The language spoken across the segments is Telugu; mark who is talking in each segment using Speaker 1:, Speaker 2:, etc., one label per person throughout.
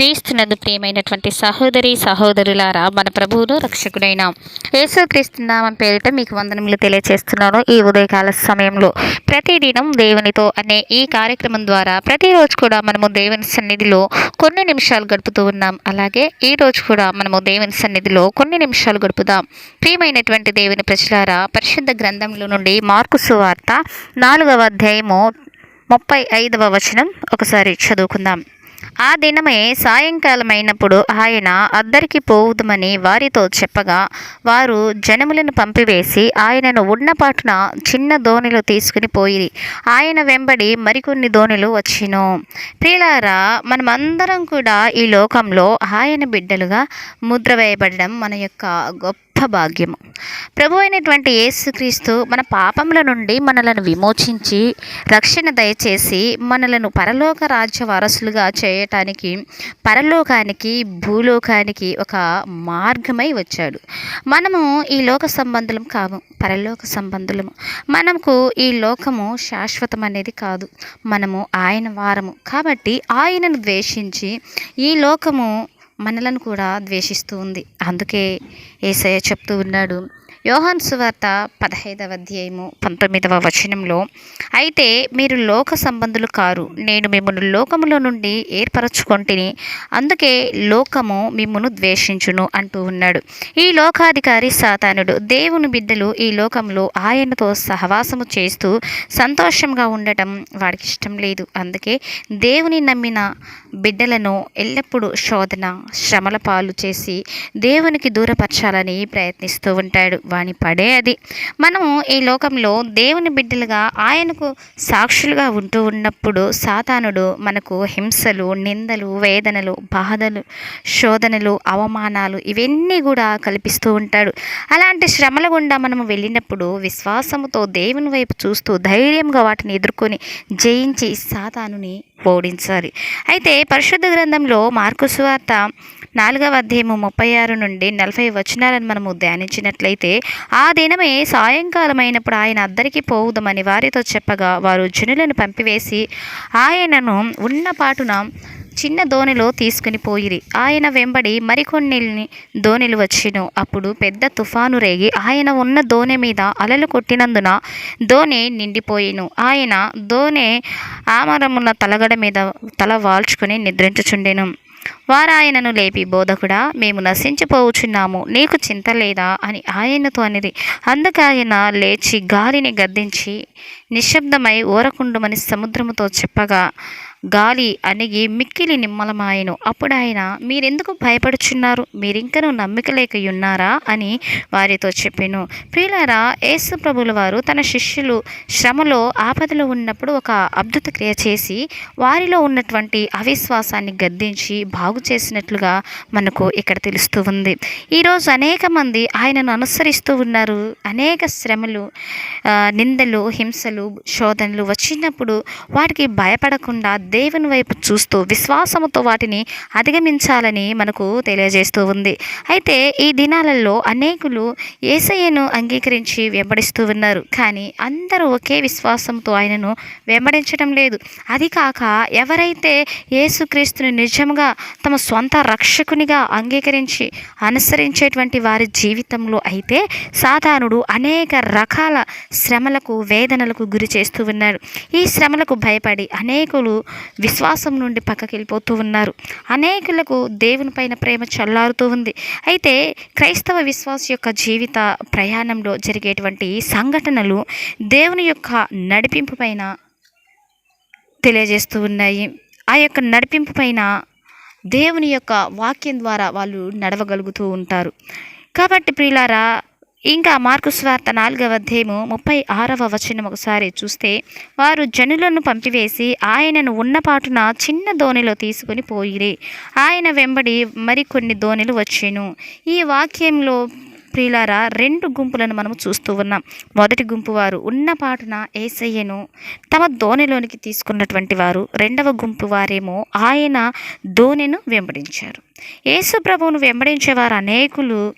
Speaker 1: క్రీస్తునందు ప్రియమైనటువంటి సహోదరి సహోదరులారా మన ప్రభువును రక్షకుడైన యేసు క్రీస్తు నామం పేరిట మీకు వందనములు తెలియజేస్తున్నాను ఈ ఉదయకాల సమయంలో ప్రతిదినం దేవునితో అనే ఈ కార్యక్రమం ద్వారా ప్రతిరోజు కూడా మనము దేవుని సన్నిధిలో కొన్ని నిమిషాలు గడుపుతూ ఉన్నాం. అలాగే ఈ రోజు కూడా మనము దేవుని సన్నిధిలో కొన్ని నిమిషాలు గడుపుదాం. ప్రియమైనటువంటి దేవుని ప్రజలారా పరిశుద్ధ గ్రంథంలో నుండి మార్కు సువార్త నాలుగవ అధ్యాయము ముప్పై ఐదవ వచనం ఒకసారి చదువుకుందాం. ఆ దినమే సాయంకాలమైనప్పుడు ఆయన అద్దరికి పోవుదమని వారితో చెప్పగా వారు జనములను పంపివేసి ఆయనను ఉన్నపాటున చిన్న దోణిలో తీసుకుని పోయి ఆయన వెంబడి మరికొన్ని దోణులు వచ్చిను. ప్రియులారా మనమందరం కూడా ఈ లోకంలో ఆయన బిడ్డలుగా ముద్ర వేయబడడం మన యొక్క గొప్ప భాగ్యము ప్రభు అయినటువంటి యేసుక్రీస్తు మన పాపముల నుండి మనలను విమోచించి రక్షణ దయచేసి మనలను పరలోక రాజ్య వారసులుగా చేయటానికి పరలోకానికి భూలోకానికి ఒక మార్గమై వచ్చాడు. మనము ఈ లోక సంబంధులం కాము పరలోక సంబంధులము. మనకు ఈ లోకము శాశ్వతం అనేది కాదు. మనము ఆయన వారము. కాబట్టి ఆయనను ద్వేషించి ఈ లోకము మనలను కూడా ద్వేషిస్తూ ఉంది. అందుకే ఏసయ్య చెప్తూ ఉన్నాడు యోహాన్ సువార్త పదహైదవ అధ్యాయము పంతొమ్మిదవ వచనంలో అయితే మీరు లోక సంబంధులు కారు. నేను మిమ్మల్ని లోకములో నుండి ఏర్పరచుకొంటిని. అందుకే లోకము మిమ్మను ద్వేషించును అంటూ ఉన్నాడు. ఈ లోకాధికారి సాతానుడు దేవుని బిడ్డలు ఈ లోకంలో ఆయనతో సహవాసము చేస్తూ సంతోషంగా ఉండటం వాడికి ఇష్టం లేదు. అందుకే దేవుని నమ్మిన బిడ్డలను ఎల్లప్పుడూ శోధన శ్రమల పాలు చేసి దేవునికి దూరపరచాలని ప్రయత్నిస్తూ ఉంటాడు. వాని పడే అది. మనము ఈ లోకంలో దేవుని బిడ్డలుగా ఆయనకు సాక్షులుగా ఉంటూ ఉన్నప్పుడు సాతానుడు మనకు హింసలు నిందలు వేదనలు బాధలు శోధనలు అవమానాలు ఇవన్నీ కూడా కల్పిస్తూ ఉంటాడు. అలాంటి శ్రమల గుండా మనము వెళ్ళినప్పుడు విశ్వాసముతో దేవుని వైపు చూస్తూ ధైర్యంగా వాటిని ఎదుర్కొని జయించి సాతానుని ఓడించాలి. అయితే పరిశుద్ధ గ్రంథంలో మార్కు సువార్త నాలుగవ అధ్యాయము ముప్పై ఆరు నుండి నలభై వచనాలను మనము ధ్యానించినట్లయితే ఆ దినమే సాయంకాలమైనప్పుడు ఆయన అద్దరికి పోవుదమని వారితో చెప్పగా వారు జనులను పంపివేసి ఆయనను ఉన్నపాటున చిన్న దోణిలో తీసుకుని పోయిరి. ఆయన వెంబడి మరికొన్ని దోణిలు వచ్చిను. అప్పుడు పెద్ద తుఫాను రేగి ఆయన ఉన్న దోణి మీద అలలు కొట్టినందున దోణి నిండిపోయిను. ఆయన దోణి ఆమరమున్న తలగడ మీద తల వాల్చుకుని నిద్రించుచుండెను. వారాయనను లేపి బోధకుడా మేము నశించిపోవచ్చున్నాము నీకు చింత లేదా? అని ఆయనతో అనేది అందుకు ఆయన లేచి గాలిని గద్దించి నిశ్శబ్దమై ఊరకుండుమని సముద్రముతో చెప్పగా గాలి అణిగి మిక్కిలి నిమ్మలమాయను. అప్పుడు ఆయన మీరెందుకు భయపడుచున్నారు? మీరింకనూ నమ్మిక లేక ఉన్నారా అని వారితో చెప్పాను. ప్రియులారా యేసు ప్రభుల వారు తన శిష్యులు శ్రమలో ఆపదలో ఉన్నప్పుడు ఒక అద్భుత క్రియ చేసి వారిలో ఉన్నటువంటి అవిశ్వాసాన్ని గద్దించి బాగు చేసినట్లుగా మనకు ఇక్కడ తెలుస్తూ ఉంది. ఈరోజు అనేక మంది ఆయనను అనుసరిస్తూ ఉన్నారు. అనేక శ్రమలు నిందలు హింసలు శోధనలు వచ్చినప్పుడు వాటికి భయపడకుండా దేవుని వైపు చూస్తూ విశ్వాసముతో వాటిని అధిగమించాలని మనకు తెలియజేస్తూ ఉంది. అయితే ఈ దినాలలో అనేకులు ఏసయ్యను అంగీకరించి వెంబడిస్తూ ఉన్నారు. కానీ అందరూ ఒకే విశ్వాసంతో ఆయనను వెంబడించడం లేదు. అది కాక ఎవరైతే యేసుక్రీస్తుని నిజంగా తమ సొంత రక్షకునిగా అంగీకరించి అనుసరించేటువంటి వారి జీవితంలో అయితే సాధారణుడు అనేక రకాల శ్రమలకు వేదనలకు గురి చేస్తూ ఉన్నాడు ఈ శ్రమలకు భయపడి అనేకులు విశ్వాసం నుండి పక్కకి వెళ్ళిపోతూ ఉన్నారు. అనేకులకు దేవుని పైన ప్రేమ చల్లారుతూ ఉంది. అయితే క్రైస్తవ విశ్వాస యొక్క జీవిత ప్రయాణంలో జరిగేటువంటి సంఘటనలు దేవుని యొక్క నడిపింపు పైన తెలియజేస్తూ ఉన్నాయి. ఆ యొక్క నడిపింపు పైన దేవుని యొక్క వాక్యం ద్వారా వాళ్ళు నడవగలుగుతూ ఉంటారు. కాబట్టి ప్రియులారా ఇంకా మార్కు స్వార్త నాలుగవ అధ్యాయము ముప్పై ఆరవ వచనం ఒకసారి చూస్తే వారు జనులను పంపివేసి ఆయనను ఉన్నపాటున చిన్న దోణిలో తీసుకుని పోయిరే. ఆయన వెంబడి మరికొన్ని దోణిలు వచ్చాను. ఈ వాక్యంలో ప్రియులారా రెండు గుంపులను మనము చూస్తూ ఉన్నాం. మొదటి గుంపు వారు ఉన్న పాటున ఏసయ్యను తమ దోణిలోనికి తీసుకున్నటువంటి వారు. రెండవ గుంపు వారేమో ఆయన దోణిను వెంబడించారు. యేసు ప్రభువును వెంబడించేవారు అనేకులు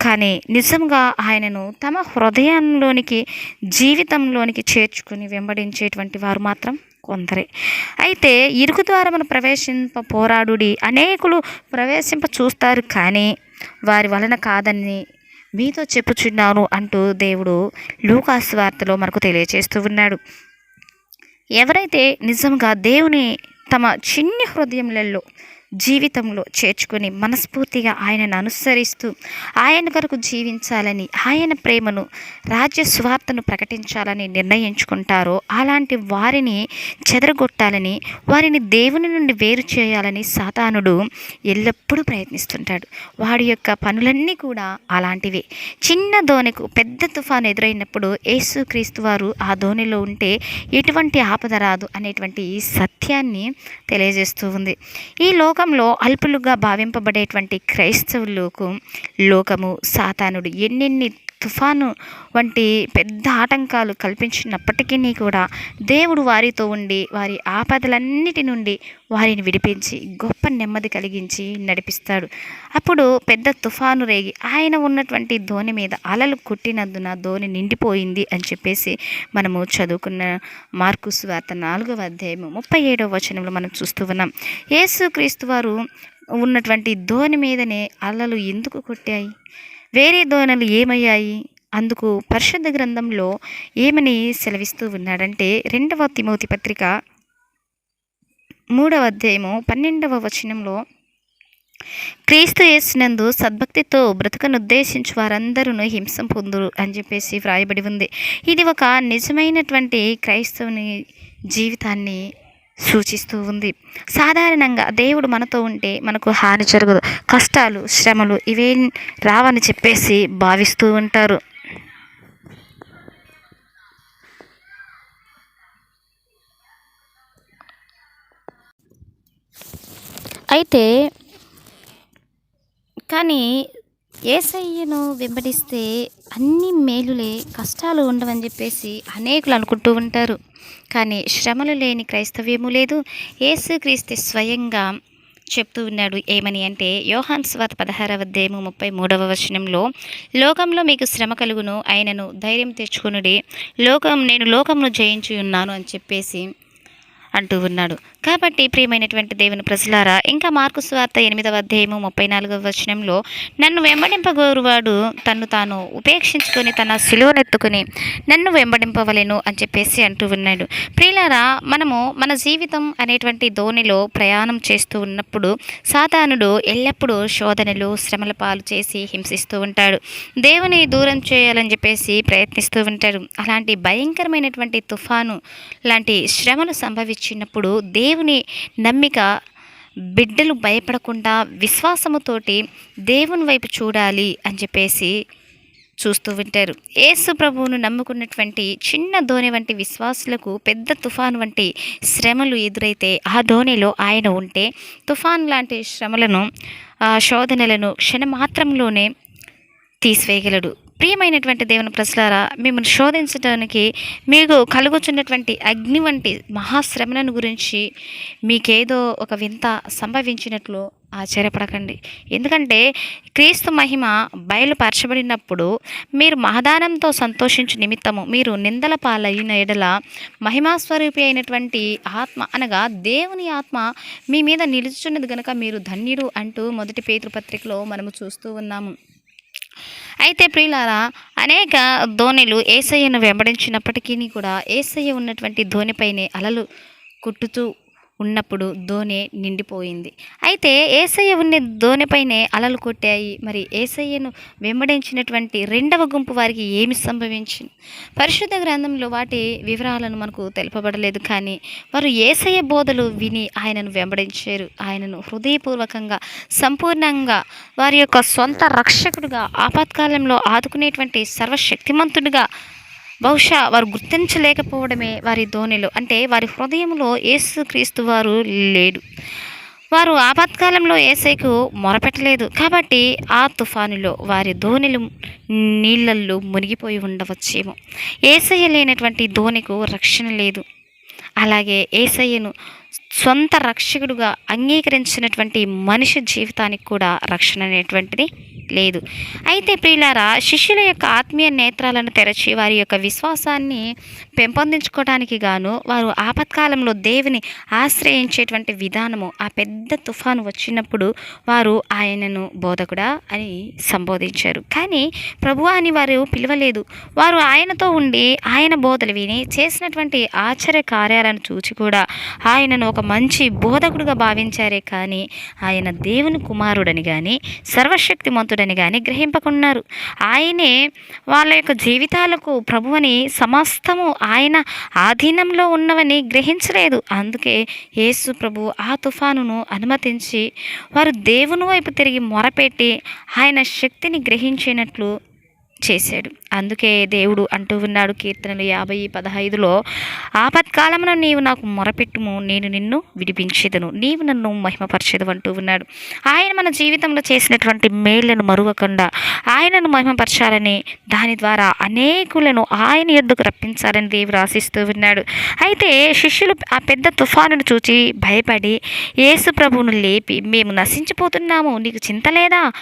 Speaker 1: కానీ నిజంగా ఆయనను తమ హృదయంలోనికి జీవితంలోనికి చేర్చుకుని వెంబడించేటువంటి వారు మాత్రం కొందరే. అయితే ఇరుకు ద్వారా మనం ప్రవేశింప పోరాడుడి అనేకులు ప్రవేశింప చూస్తారు కానీ వారి వలన కాదని మీతో చెప్పుచున్నాను అంటూ దేవుడు లూకాసు వార్తలో మనకు తెలియజేస్తూ ఉన్నాడు. ఎవరైతే నిజంగా దేవుని తమ చిన్ని హృదయములలో జీవితంలో చేర్చుకొని మనస్ఫూర్తిగా ఆయనను అనుసరిస్తూ ఆయన కొరకు జీవించాలని ఆయన ప్రేమను రాజ్య స్వార్థను ప్రకటించాలని నిర్ణయించుకుంటారో అలాంటి వారిని చెదరగొట్టాలని వారిని దేవుని నుండి వేరు చేయాలని సాతానుడు ఎల్లప్పుడూ ప్రయత్నిస్తుంటాడు. వాడి యొక్క పనులన్నీ కూడా అలాంటివే. చిన్న దోణికు పెద్ద తుఫాను ఎదురైనప్పుడు యేసుక్రీస్తు వారు ఆ ధోనిలో ఉంటే ఎటువంటి ఆపద రాదు అనేటువంటి ఈ సత్యాన్ని తెలియజేస్తూ ఉంది. ఈ లోక లోకంలో అల్పులుగా భావింపబడేటువంటి క్రైస్తవులకు లోకము సాతానుడు ఎన్నెన్ని తుఫాను వంటి పెద్ద ఆటంకాలు కల్పించినప్పటికీ కూడా దేవుడు వారితో ఉండి వారి ఆపదలన్నిటి నుండి వారిని విడిపించి గొప్ప నెమ్మది కలిగించి నడిపిస్తాడు. అప్పుడు పెద్ద తుఫాను రేగి ఆయన ఉన్నటువంటి ధోని మీద అలలు కుట్టినందున ధోని నిండిపోయింది అని చెప్పేసి మనము చదువుకున్న మార్కు వార్త నాలుగవ అధ్యాయము ముప్పై ఏడవ వచనంలో మనం చూస్తూ ఉన్నాం. యేసుక్రీస్తు వారు ఉన్నటువంటి ధోని మీదనే అలలు ఎందుకు కొట్టాయి? వేరే దోణలు ఏమయ్యాయి? అందుకు పరిశుద్ధ గ్రంథంలో ఏమని సెలవిస్తూ ఉన్నాడంటే రెండవ తిమోతి పత్రిక మూడవ అధ్యాయము పన్నెండవ వచనంలో క్రీస్తు యేసునందు సద్భక్తితో బ్రతకనుద్దేశించు వారందరూ హింసం పొందురు అని చెప్పేసి వ్రాయబడి ఉంది. ఇది ఒక నిజమైనటువంటి క్రైస్తవుని జీవితాన్ని సూచిస్తూ ఉంది. సాధారణంగా దేవుడు మనతో ఉంటే మనకు హాని జరగదు. కష్టాలు శ్రమలు ఇవేం రావని చెప్పేసి భావిస్తూ ఉంటారు. అయితే కానీ ఏసయ్యను వెంబడిస్తే అన్ని మేలులే కష్టాలు ఉండవని చెప్పేసి అనేకులు అనుకుంటూ ఉంటారు. కానీ శ్రమలు లేని క్రైస్తవ్యము లేదు. ఏసుక్రీస్తు స్వయంగా చెప్తూ ఉన్నాడు ఏమని అంటే యోహాన్ స్వాత పదహారవ అధ్యాయము ముప్పై మూడవ వచనంలో లోకంలో మీకు శ్రమ కలుగును ఆయనను ధైర్యం తెచ్చుకునుడి. లోకం నేను లోకంను జయించి ఉన్నాను అని చెప్పేసి అంటూ ఉన్నాడు. కాబట్టి ప్రియమైనటువంటి దేవుని ప్రజలారా ఇంకా మార్కు స్వార్త ఎనిమిదవ అధ్యాయము ముప్పై నాలుగవ వచనంలో నన్ను వెంబడింపగోరువాడు తన్ను తాను ఉపేక్షించుకొని తన సిలువనెత్తుకుని నన్ను వెంబడింపవలను అని చెప్పేసి అంటూ ఉన్నాడు. ప్రియులారా మనము మన జీవితం అనేటువంటి ధోనిలో ప్రయాణం చేస్తూ ఉన్నప్పుడు సాతానుడు ఎల్లప్పుడూ శోధనలు శ్రమల పాలు చేసి హింసిస్తూ ఉంటాడు. దేవుని దూరం చేయాలని చెప్పేసి ప్రయత్నిస్తూ ఉంటాడు. అలాంటి భయంకరమైనటువంటి తుఫాను లాంటి శ్రమలు సంభవించినప్పుడు దేవుని నమ్మిక బిడ్డలు భయపడకుండా విశ్వాసముతోటి దేవుని వైపు చూడాలి అని చెప్పేసి చూస్తూ ఉంటారు యేసు ప్రభువును నమ్ముకున్నటువంటి చిన్న ధోని వంటి విశ్వాసులకు పెద్ద తుఫాన్ వంటి శ్రమలు ఎదురైతే ఆ ధోనిలో ఆయన ఉంటే తుఫాన్ లాంటి శ్రమలను శోధనలను క్షణమాత్రంలోనే తీసివేయగలడు. ప్రియమైనటువంటి దేవుని ప్రజలారా మిమ్మల్ని శోధించడానికి మీకు కలుగుచున్నటువంటి అగ్ని వంటి మహాశ్రమణను గురించి మీకేదో ఒక వింత సంభవించినట్లు ఆశ్చర్యపడకండి. ఎందుకంటే క్రీస్తు మహిమ బయలుపరచబడినప్పుడు మీరు మహదానంతో సంతోషించు నిమిత్తము మీరు నిందల పాలైన ఎడల మహిమాస్వరూపి అయినటువంటి ఆత్మ అనగా దేవుని ఆత్మ మీ మీద నిలుచున్నది గనక మీరు ధన్యుడు అంటూ మొదటి పేతృపత్రికలో మనము చూస్తూ ఉన్నాము. అయితే ప్రియులారా అనేక ధోనిలు ఏసయ్యను వెంబడించినప్పటికీ కూడా ఏసయ్య ఉన్నటువంటి ధోనిపైనే అలలు కుట్టుతూ ఉన్నప్పుడు దోణి నిండిపోయింది. అయితే ఏసయ్య ఉన్న దోణిపైనే అలలు కొట్టాయి. మరి ఏసయ్యను వెంబడించినటువంటి రెండవ గుంపు వారికి ఏమి సంభవించింది? పరిశుద్ధ గ్రంథంలో వాటి వివరాలను మనకు తెలుపబడలేదు కానీ వారు ఏసయ్య బోధలు విని ఆయనను వెంబడించారు. ఆయనను హృదయపూర్వకంగా సంపూర్ణంగా వారి యొక్క సొంత రక్షకుడుగా ఆపత్కాలంలో ఆదుకునేటువంటి సర్వశక్తిమంతుడిగా బహుశా వారు గుర్తించలేకపోవడమే వారి ధోనిలో. అంటే వారి హృదయంలో యేసుక్రీస్తు వారు లేడు. వారు ఆపత్కాలంలో ఏసైకు మొరపెట్టలేదు. కాబట్టి ఆ తుఫానులో వారి ధోనిలు నీళ్ళల్లో మునిగిపోయి ఉండవచ్చేమో. ఏసయ్య లేనటువంటి ధోనికు రక్షణ లేదు. అలాగే ఏసయ్యను సొంత రక్షకుడుగా అంగీకరించినటువంటి మనిషి జీవితానికి కూడా రక్షణ అనేటువంటిది లేదు. అయితే ప్రియులారా శిష్యుల యొక్క ఆత్మీయ నేత్రాలను తెరచి వారి యొక్క విశ్వాసాన్ని పెంపొందించుకోవడానికి గాను వారు ఆపత్కాలంలో దేవుని ఆశ్రయించేటువంటి విధానము ఆ పెద్ద తుఫాను వచ్చినప్పుడు వారు ఆయనను బోధకుడా అని సంబోధించారు. కానీ ప్రభు అని వారు పిలవలేదు. వారు ఆయనతో ఉండి ఆయన బోధలు విని చేసినటువంటి ఆశ్చర్య కార్యాలను చూచి కూడా ఆయనను ఒక మంచి బోధకుడుగా భావించారే కానీ ఆయన దేవుని కుమారుడని కానీ సర్వశక్తిమంతుడని కానీ గ్రహింపకున్నారు. ఆయనే వాళ్ళ యొక్క జీవితాలకు ప్రభువని సమస్తము ఆయన ఆధీనంలో ఉన్నవని గ్రహించలేదు. అందుకే యేసు ప్రభు ఆ తుఫానును అనుమతించి వారు దేవుని వైపు తిరిగి మొరపెట్టి ఆయన శక్తిని గ్రహించినట్లు చేశాడు. అందుకే దేవుడు అంటూ ఉన్నాడు కీర్తనలు యాభై పదహైదులో ఆపత్కాలమున నీవు నాకు మొరపెట్టుము నేను నిన్ను విడిపించేదను. నీవు నన్ను మహిమపరచేదు అంటూ ఉన్నాడు. ఆయన మన జీవితంలో చేసినటువంటి మేళ్ళను మరువకుండా ఆయనను మహిమపరచాలని దాని ద్వారా అనేకులను ఆయన ఎద్దుకు రప్పించాలని దేవుడు ఆశిస్తూ ఉన్నాడు. అయితే శిష్యులు ఆ పెద్ద తుఫానును చూచి భయపడి యేసు ప్రభువును లేపి మేము నశించిపోతున్నాము నీకు చింత లేదా?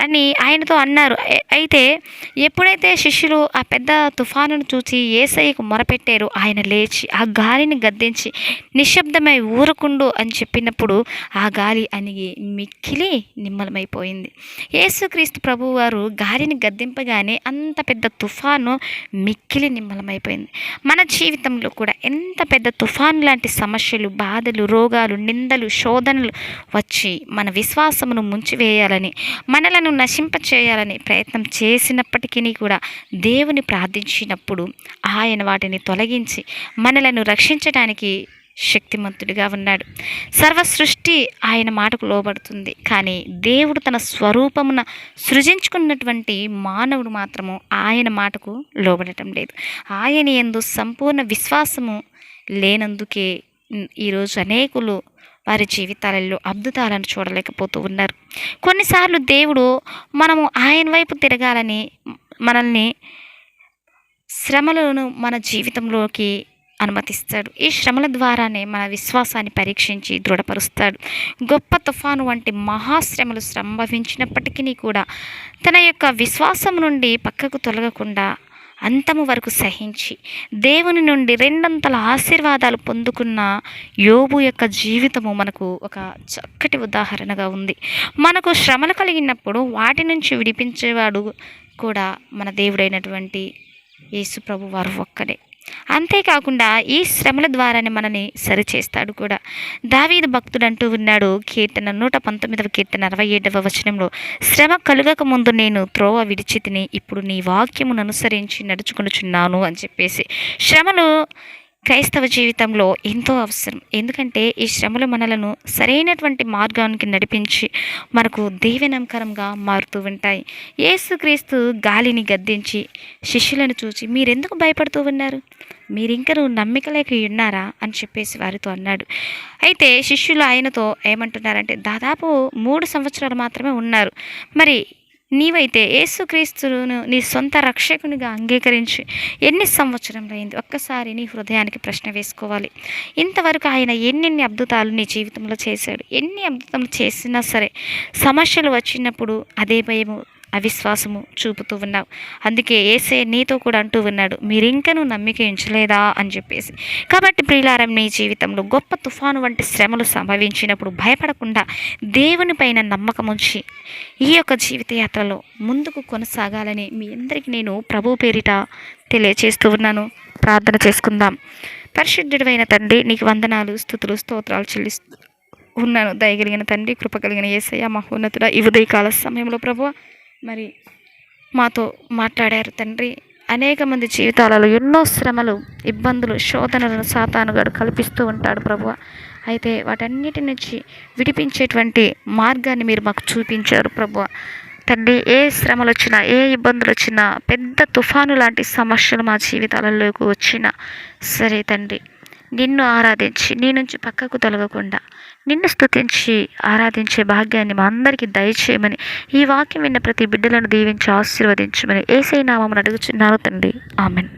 Speaker 1: అని ఆయనతో అన్నారు. అయితే ఎప్పుడైతే శిష్యులు ఆ పెద్ద తుఫానును చూసి ఏసయ్యకు మొరపెట్టారు ఆయన లేచి ఆ గాలిని గద్దించి నిశ్శబ్దమై ఊరుకుండు అని చెప్పినప్పుడు ఆ గాలి అనిగి మిక్కిలి నిమ్మలమైపోయింది. యేసుక్రీస్తు ప్రభు వారు గాలిని గద్దింపగానే అంత పెద్ద తుఫాను మిక్కిలి నిమ్మలమైపోయింది. మన జీవితంలో కూడా ఎంత పెద్ద తుఫాను లాంటి సమస్యలు బాధలు రోగాలు నిందలు శోధనలు వచ్చి మన విశ్వాసమును ముంచివేయాలని మనలను నశింపచేయాలని ప్రయత్నం చేసిన చేసినప్పటికీ కూడా దేవుని ప్రార్థించినప్పుడు ఆయన వాటిని తొలగించి మనలను రక్షించడానికి శక్తిమంతుడిగా ఉన్నాడు. సర్వ సృష్టి ఆయన మాటకు లోబడుతుంది. కానీ దేవుడు తన స్వరూపమున సృజించుకున్నటువంటి మానవుడు మాత్రము ఆయన మాటకు లోబడటం లేదు. ఆయన ఎందు సంపూర్ణ విశ్వాసము లేనందుకే ఈరోజు అనేకులు వారి జీవితాలలో అద్భుతాలను చూడలేకపోతూ ఉన్నారు. కొన్నిసార్లు దేవుడు మనము ఆయన వైపు తిరగాలని మనల్ని శ్రమలను మన జీవితంలోకి అనుమతిస్తాడు. ఈ శ్రమల ద్వారానే మన విశ్వాసాన్ని పరీక్షించి దృఢపరుస్తాడు. గొప్ప తుఫాను వంటి మహాశ్రమలు సంభవించినప్పటికీ కూడా తన యొక్క విశ్వాసం నుండి పక్కకు తొలగకుండా అంతము వరకు సహించి దేవుని నుండి రెండంతల ఆశీర్వాదాలు పొందుకున్న యోబు యొక్క జీవితము మనకు ఒక చక్కటి ఉదాహరణగా ఉంది. మనకు శ్రమలు కలిగినప్పుడు వాటి నుంచి విడిపించేవాడు కూడా మన దేవుడైనటువంటి యేసు ప్రభు వారు ఒక్కడే. అంతేకాకుండా ఈ శ్రమల ద్వారానే మనని సరిచేస్తాడు కూడా. దావీదు భక్తుడు అంటూ ఉన్నాడు కీర్తన నూట పంతొమ్మిదవ కీర్తన అరవై ఏడవ వచనంలో శ్రమ కలుగక ముందు నేను త్రోవ విడిచి తిని ఇప్పుడు నీ వాక్యమును అనుసరించి నడుచుకొనుచున్నాను అని చెప్పేసి. శ్రమలు క్రైస్తవ జీవితంలో ఎంతో అవసరం. ఎందుకంటే ఈ శ్రమలు మనలను సరైనటువంటి మార్గానికి నడిపించి మనకు దీవెనంకరంగా మారుతూ ఉంటాయి. యేసుక్రీస్తు గాలిని గద్దించి శిష్యులను చూచి మీరెందుకు భయపడుతూ ఉన్నారు? మీరింకను నమ్మిక లేక ఉన్నారా? అని చెప్పేసి వారితో అన్నాడు. అయితే శిష్యులు ఆయనతో ఏమంటున్నారంటే దాదాపు మూడు సంవత్సరాలు మాత్రమే ఉన్నారు. మరి నీవైతే యేసుక్రీస్తును నీ సొంత రక్షకునిగా అంగీకరించి ఎన్ని సంవత్సరంలో అయింది ఒక్కసారి నీ హృదయానికి ప్రశ్న వేసుకోవాలి. ఇంతవరకు ఆయన ఎన్నెన్ని అద్భుతాలు నీ జీవితంలో చేశాడు? ఎన్ని అద్భుతాలు చేసినా సరే సమస్యలు వచ్చినప్పుడు అదే భయము అవిశ్వాసము చూపుతూ ఉన్నావు. అందుకే ఏసే నీతో కూడా అంటూ ఉన్నాడు మీరింకను నమ్మిక ఉంచలేదా అని చెప్పేసి. కాబట్టి ప్రియులారం మీ జీవితంలో గొప్ప తుఫాను వంటి శ్రమలు సంభవించినప్పుడు భయపడకుండా దేవుని పైన నమ్మకం ఉంచి ఈ యొక్క జీవితయాత్రలో ముందుకు కొనసాగాలని మీ అందరికీ నేను ప్రభు పేరిట తెలియచేస్తూ ఉన్నాను. ప్రార్థన చేసుకుందాం. పరిశుద్ధుడైన తండ్రి నీకు వందనాలు స్థుతులు స్తోత్రాలు చెల్లిస్తూ ఉన్నాను. దయగలిగిన తండ్రి కృప కలిగిన ఏసయ్య మహోన్నతుడ ఈ ఉదయకాల సమయంలో ప్రభు మరి మాతో మాట్లాడారు తండ్రి. అనేక మంది జీవితాలలో ఎన్నో శ్రమలు ఇబ్బందులు శోధనలను సాతానుగాడు కల్పిస్తూ ఉంటాడు ప్రభు అయితే వాటన్నిటి నుంచి విడిపించేటువంటి మార్గాన్ని మీరు మాకు చూపించారు ప్రభు తండ్రి ఏ శ్రమలు వచ్చినా ఏ ఇబ్బందులు వచ్చినా పెద్ద తుఫాను లాంటి సమస్యలు మా జీవితాలలోకి వచ్చినా సరే తండ్రి నిన్ను ఆరాధించి నీ నుంచి పక్కకు తొలగకుండా నిన్ను స్తుతించి ఆరాధించే భాగ్యాన్ని మా అందరికీ దయచేయమని ఈ వాక్యం విన్న ప్రతి బిడ్డలను దీవించి ఆశీర్వదించమని ఏసై నామమును అడుగుచున్నారు తండ్రి. ఆమెన్.